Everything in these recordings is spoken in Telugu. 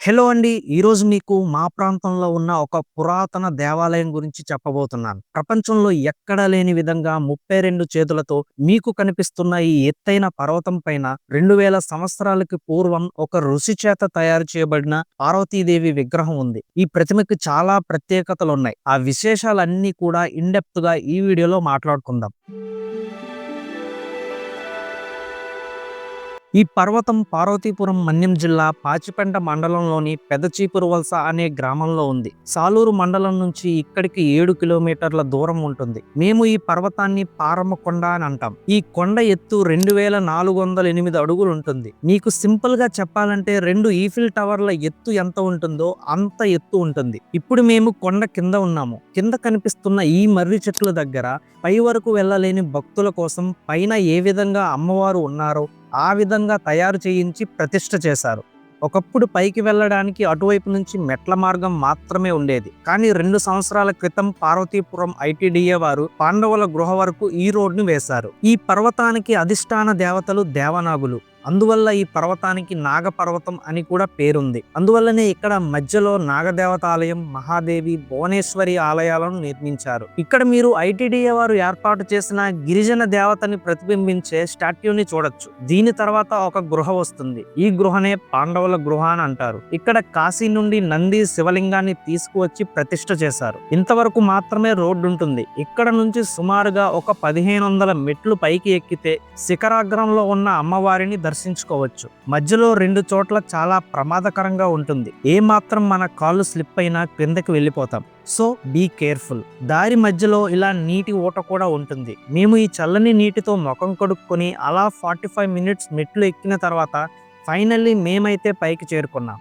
హలో అండి. ఈరోజు మీకు మా ప్రాంతంలో ఉన్న ఒక పురాతన దేవాలయం గురించి చెప్పబోతున్నాను. ప్రపంచంలో ఎక్కడా లేని విధంగా ముప్పై రెండు చేతులతో మీకు కనిపిస్తున్న ఈ ఎత్తైన పర్వతం పైన రెండు వేల సంవత్సరాలకి పూర్వం ఒక ఋషి చేత తయారు చేయబడిన పార్వతీదేవి విగ్రహం ఉంది. ఈ ప్రతిమకి చాలా ప్రత్యేకతలు ఉన్నాయి ఆ విశేషాలన్నీ కూడా ఇన్డెప్త్గా ఈ వీడియోలో మాట్లాడుకుందాం. ఈ పర్వతం పార్వతీపురం మన్యం జిల్లా పాచిపెంట మండలంలోని పెదచీపురు వలస అనే గ్రామంలో ఉంది. సాలూరు మండలం నుంచి ఇక్కడికి ఏడు కిలోమీటర్ల దూరం ఉంటుంది. మేము ఈ పర్వతాన్ని పారమ్మ కొండ అని అంటాం. ఈ కొండ ఎత్తు రెండు వేల నాలుగు వందల ఎనిమిది అడుగులు ఉంటుంది. మీకు సింపుల్గా చెప్పాలంటే రెండు ఈఫిల్ టవర్ల ఎత్తు ఎంత ఉంటుందో అంత ఎత్తు ఉంటుంది. ఇప్పుడు మేము కొండ కింద ఉన్నాము. కింద కనిపిస్తున్న ఈ మర్రి చెట్ల దగ్గర పై వరకు వెళ్ళలేని భక్తుల కోసం పైన ఏ విధంగా అమ్మవారు ఉన్నారో ఆ విధంగా తయారు చేయించి ప్రతిష్ట చేశారు. ఒకప్పుడు పైకి వెళ్ళడానికి అటువైపు నుంచి మెట్ల మార్గం మాత్రమే ఉండేది. కానీ రెండు సంవత్సరాల క్రితం పార్వతీపురం ఐటీడీఏ వారు పాండవుల గృహ వరకు ఈ రోడ్ను వేశారు. ఈ పర్వతానికి అధిష్టాన దేవతలు దేవనాగులు. అందువల్ల ఈ పర్వతానికి నాగపర్వతం అని కూడా పేరుంది. అందువల్లనే ఇక్కడ మధ్యలో నాగదేవత ఆలయం మహాదేవి భువనేశ్వరి ఆలయాలను నిర్మించారు. ఇక్కడ మీరు ఐటీడీఏ వారు ఏర్పాటు చేసిన గిరిజన దేవతని ప్రతిబింబించే స్టాట్యూని చూడొచ్చు. దీని తర్వాత ఒక గృహ వస్తుంది. ఈ గృహనే పాండవుల గృహ అని అంటారు. ఇక్కడ కాశీ నుండి నంది శివలింగాన్ని తీసుకువచ్చి ప్రతిష్ట చేశారు. ఇంతవరకు మాత్రమే రోడ్డు ఉంటుంది ఇక్కడ నుంచి సుమారుగా ఒక పదిహేను వందల మెట్లు పైకి ఎక్కితే శిఖరాగ్రంలో ఉన్న అమ్మవారిని దర్శించుకోవచ్చు. మధ్యలో రెండు చోట్ల చాలా ప్రమాదకరంగా ఉంటుంది. ఏ మాత్రం మన కాళ్ళు స్లిప్ అయినా క్రిందకి వెళ్ళిపోతాం. So be careful. దారి మధ్యలో ఇలా నీటి ఊట కూడా ఉంటుంది. మేము ఈ చల్లని నీటితో ముఖం కడుక్కొని అలా ఫార్టీ ఫైవ్ మినిట్స్ మెట్లు ఎక్కిన తర్వాత ఫైనల్లీ మేమైతే పైకి చేరుకున్నాం.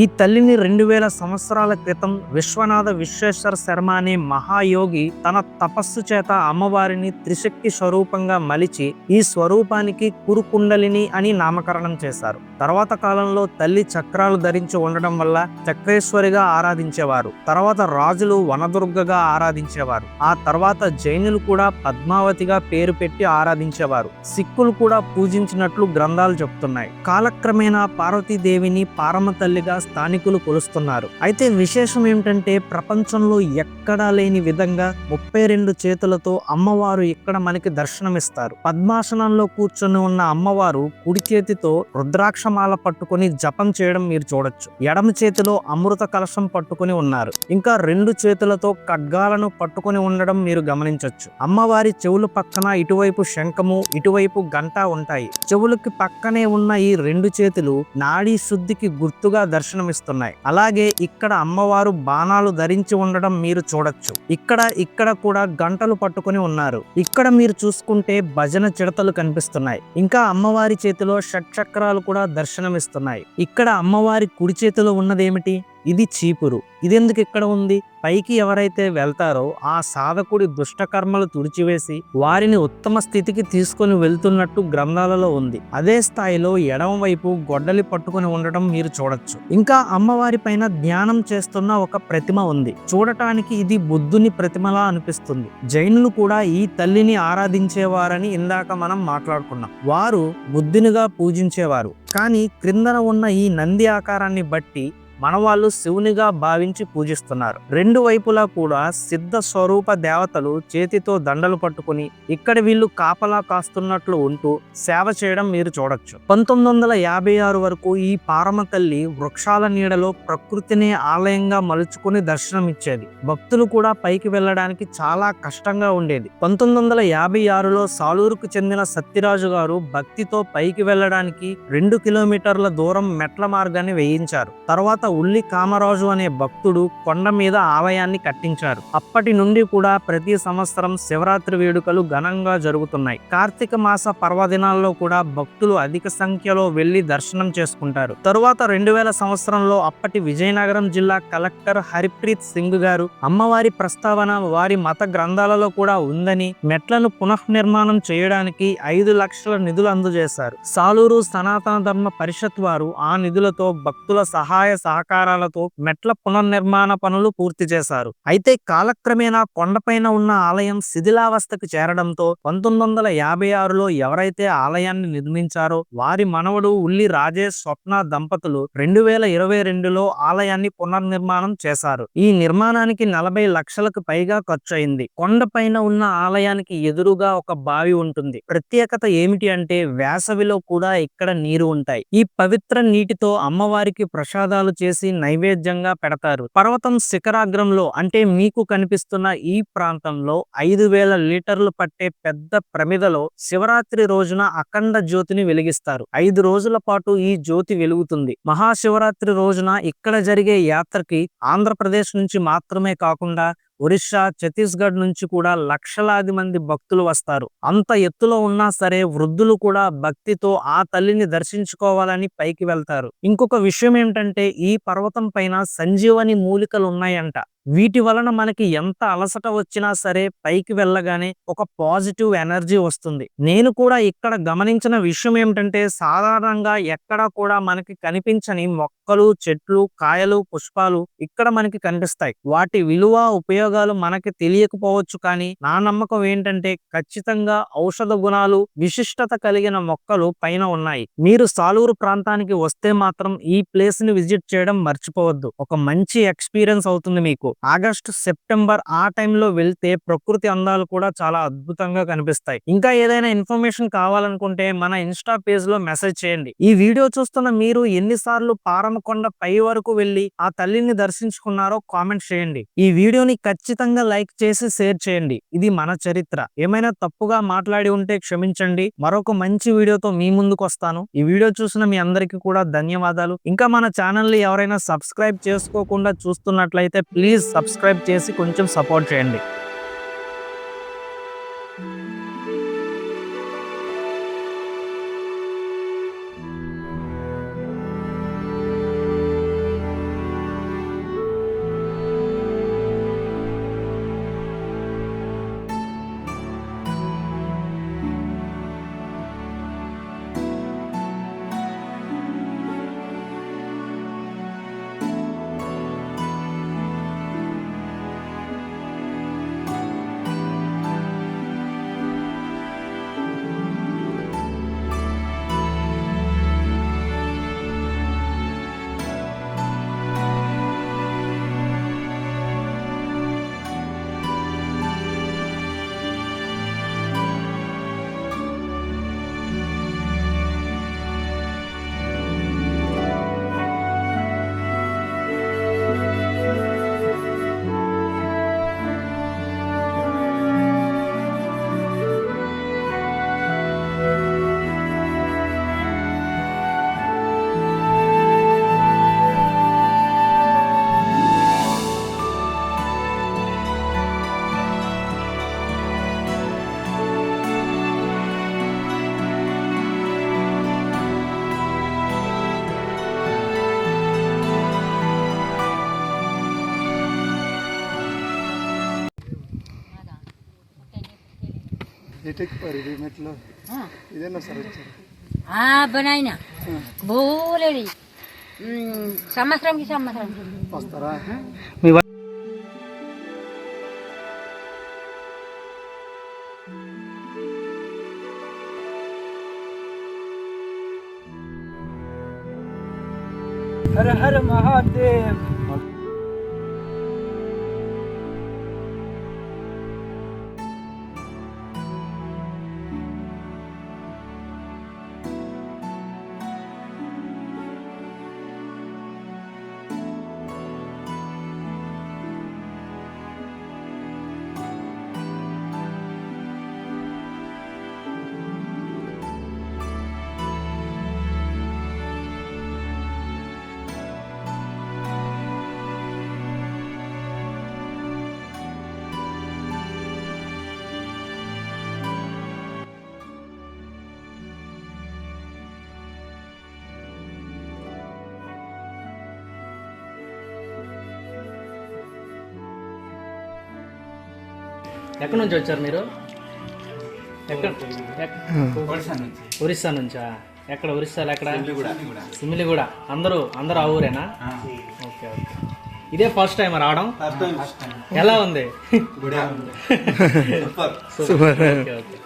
ఈ తల్లిని రెండు వేల సంవత్సరాల క్రితం విశ్వనాథ విశ్వేశ్వర శర్మ అనే మహాయోగి తన తపస్సు చేత అమ్మవారిని త్రిశక్తి స్వరూపంగా మలిచి ఈ స్వరూపానికి కురుకుండలిని అని నామకరణం చేశారు. తర్వాత కాలంలో తల్లి చక్రాలు ధరించి ఉండడం వల్ల చక్రేశ్వరిగా ఆరాధించేవారు. తర్వాత రాజులు వనదుర్గగా ఆరాధించేవారు. ఆ తర్వాత జైనులు కూడా పద్మావతిగా పేరు పెట్టి ఆరాధించేవారు. సిక్కులు కూడా పూజించినట్లు గ్రంథాలు చెప్తున్నాయి. కాలక్రమేణా పార్వతీదేవిని పారమ తల్లిగా స్థానికులు కొలుస్తున్నారు. అయితే విశేషం ఏమిటంటే ప్రపంచంలో ఎక్కడా లేని విధంగా ముప్పై రెండు చేతులతో అమ్మవారు ఇక్కడ మనకి దర్శనమిస్తారు. పద్మాసనంలో కూర్చొని ఉన్న అమ్మవారు కుడి చేతితో రుద్రాక్షమాల పట్టుకొని జపం చేయడం మీరు చూడొచ్చు. ఎడమ చేతిలో అమృత కలశం పట్టుకొని ఉన్నారు. ఇంకా రెండు చేతులతో ఖడ్గాలను పట్టుకొని ఉండడం మీరు గమనించవచ్చు అమ్మవారి చెవుల పక్కన ఇటువైపు శంఖము ఇటువైపు గంట ఉంటాయి. చెవులకి పక్కనే ఉన్న ఈ రెండు చేతులు నాడీ శుద్ధికి గుర్తుగా దర్శనమిస్తున్నాయి. అలాగే ఇక్కడ అమ్మవారు బాణాలు ధరించి ఉండడం మీరు చూడొచ్చు. ఇక్కడ ఇక్కడ కూడా గంటలు పట్టుకొని ఉన్నారు. ఇక్కడ మీరు చూసుకుంటే భజన చిడతలు కనిపిస్తున్నాయి. ఇంకా అమ్మవారి చేతిలో షట్చక్రాలు కూడా దర్శనమిస్తున్నాయి. ఇక్కడ అమ్మవారి కుడి చేతిలో ఉన్నదేమిటి? ఇది చీపురు. ఇది ఎందుకు ఇక్కడ ఉంది? పైకి ఎవరైతే వెళ్తారో ఆ సాధకుడి దుష్టకర్మలు తుడిచివేసి వారిని ఉత్తమ స్థితికి తీసుకొని వెళ్తున్నట్టు గ్రంథాలలో ఉంది. అదే స్థాయిలో ఎడమ వైపు గొడ్డలి పట్టుకొని ఉండటం మీరు చూడొచ్చు. ఇంకా అమ్మవారి పైన ధ్యానం చేస్తున్న ఒక ప్రతిమ ఉంది. చూడటానికి ఇది బుద్ధుని ప్రతిమలా అనిపిస్తుంది. జైనులు కూడా ఈ తల్లిని ఆరాధించేవారని ఇందాక మనం మాట్లాడుకున్నాం. వారు బుద్ధునిగా పూజించేవారు. కానీ క్రిందన ఉన్న ఈ నంది ఆకారాన్ని బట్టి మనవాళ్ళు శివునిగా భావించి పూజిస్తున్నారు. రెండు వైపులా కూడా సిద్ధ స్వరూప దేవతలు చేతితో దండలు పట్టుకుని ఇక్కడ వీళ్ళు కాపలా కాస్తున్నట్లు ఉంటూ సేవ చేయడం మీరు చూడొచ్చు. పంతొమ్మిది వందల యాభై ఆరు వరకు ఈ పారమ తల్లి వృక్షాల నీడలో ప్రకృతిని ఆలయంగా మలుచుకుని దర్శనమిచ్చేది. భక్తులు కూడా పైకి వెళ్ళడానికి చాలా కష్టంగా ఉండేది. పంతొమ్మిది వందల యాభై ఆరులో సాలూరుకు చెందిన సత్యరాజు గారు భక్తితో పైకి వెళ్ళడానికి రెండు కిలోమీటర్ల దూరం మెట్ల మార్గాన్ని వేయించారు. తర్వాత ఉల్లి కామరాజు అనే భక్తుడు కొండ మీద ఆలయాన్ని కట్టించారు. అప్పటి నుండి కూడా ప్రతి సంవత్సరం శివరాత్రి వేడుకలు ఘనంగా జరుగుతున్నాయి. కార్తీక మాస పర్వదినాల్లో కూడా భక్తులు అధిక సంఖ్యలో వెళ్ళి దర్శనం చేసుకుంటారు. తరువాత రెండు వేల సంవత్సరంలో అప్పటి విజయనగరం జిల్లా కలెక్టర్ హరిప్రీత్ సింగ్ గారు అమ్మవారి ప్రస్తావన వారి మత గ్రంథాలలో కూడా ఉందని మెట్లను పునఃనిర్మాణం చేయడానికి ఐదు లక్షల నిధులు అందజేశారు. సాలూరు సనాతన ధర్మ పరిషత్ వారు ఆ నిధులతో భక్తుల సహాయ సహకారాలతో మెట్ల పునర్నిర్మాణ పనులు పూర్తి చేశారు. అయితే కాలక్రమేణా కొండపైన ఉన్న ఆలయం శిథిలావస్థకు చేరడంతో పంతొమ్మిది వందల యాభై ఆరులో ఎవరైతే ఆలయాన్ని నిర్మించారో వారి మనవడు ఉల్లి రాజేష్ స్వప్న దంపతులు రెండు వేల ఇరవై రెండులో ఆలయాన్ని పునర్నిర్మాణం చేశారు. ఈ నిర్మాణానికి నలభై లక్షలకు పైగా ఖర్చయింది. కొండపైన ఉన్న ఆలయానికి ఎదురుగా ఒక బావి ఉంటుంది. ప్రత్యేకత ఏమిటి అంటే వేసవిలో కూడా ఇక్కడ నీరు ఉంటాయి. ఈ పవిత్ర నీటితో అమ్మవారికి ప్రసాదాలు చేసి నైవేద్యంగా పెడతారు. పర్వతం శిఖరాగ్రంలో అంటే మీకు కనిపిస్తున్న ఈ ప్రాంతంలో ఐదు వేల లీటర్లు పట్టే పెద్ద ప్రమిదలో శివరాత్రి రోజున అఖండ జ్యోతిని వెలిగిస్తారు. ఐదు రోజుల పాటు ఈ జ్యోతి వెలుగుతుంది. మహాశివరాత్రి రోజున ఇక్కడ జరిగే యాత్రకి ఆంధ్రప్రదేశ్ నుంచి మాత్రమే కాకుండా ఒరిస్సా ఛత్తీస్గఢ్ నుంచి కూడా లక్షలాది మంది భక్తులు వస్తారు. అంత ఎత్తులో ఉన్నా సరే వృద్ధులు కూడా భక్తితో ఆ తల్లిని దర్శించుకోవాలని పైకి వెళ్తారు. ఇంకొక విషయం ఏమిటంటే ఈ పర్వతం పైన సంజీవని మూలికలు ఉన్నాయంట వీటి వలన మనకి ఎంత అలసట వచ్చినా సరే పైకి వెళ్ళగానే ఒక పాజిటివ్ ఎనర్జీ వస్తుంది. నేను కూడా ఇక్కడ గమనించిన విషయం ఏమిటంటే సాధారణంగా ఎక్కడ కూడా మనకి కనిపించని మొక్కలు చెట్లు కాయలు పుష్పాలు ఇక్కడ మనకి కనిపిస్తాయి. వాటి విలువ ఉపయోగాలు మనకి తెలియకపోవచ్చు కానీ నా నమ్మకం ఏంటంటే ఖచ్చితంగా ఔషధ గుణాలు విశిష్టత కలిగిన మొక్కలు పైన ఉన్నాయి. మీరు సాలూరు ప్రాంతానికి వస్తే మాత్రం ఈ ప్లేస్ని విజిట్ చేయడం మర్చిపోవద్దు. ఒక మంచి ఎక్స్పీరియన్స్ అవుతుంది మీకు. ఆగస్ట్ సెప్టెంబర్ ఆ టైంలో వెళ్తే ప్రకృతి అందాలు కూడా చాలా అద్భుతంగా కనిపిస్తాయి. ఇంకా ఏదైనా ఇన్ఫర్మేషన్ కావాలనుకుంటే మన ఇన్స్టా పేజ్లో మెసేజ్ చేయండి. ఈ వీడియో చూస్తున్న మీరు ఎన్నిసార్లు పారమకొండ పై వరకు వెళ్ళి ఆ తల్లిని దర్శించుకున్నారో కామెంట్ చేయండి. ఈ వీడియోని ఖచ్చితంగా లైక్ చేసి షేర్ చేయండి. ఇది మన చరిత్ర. ఏమైనా తప్పుగా మాట్లాడి ఉంటే క్షమించండి. మరొక మంచి వీడియోతో మీ ముందుకు వస్తాను. ఈ వీడియో చూసిన మీ అందరికీ కూడా ధన్యవాదాలు. ఇంకా మన ఛానల్ని ఎవరైనా సబ్స్క్రైబ్ చేసుకోకుండా చూస్తున్నట్లయితే ప్లీజ్ సబ్స్క్రైబ్ చేసి కొంచెం సపోర్ట్ చేయండి. ఎటెక్కి పారు ఇది మెట్లు. ఇదేనా సార్ వచ్చారు? బనాయినా బోలేడి. సంవత్సరంకి సంవత్సరం. వస్తారా? హర హర మహాదేవ్. ఎక్కడి నుంచి వచ్చారు మీరు? ఎక్కడ? ఎక్- ఒరిస్సా నుంచా? ఎక్కడ? ఒరిస్సాలో ఎక్కడ? సిమిలిగూడ అందరూ అందరూ ఆ ఊరేనా? Okay okay. ఇదే ఫస్ట్ టైం. రావడం ఎలా ఉంది? సూపర్. Okay okay.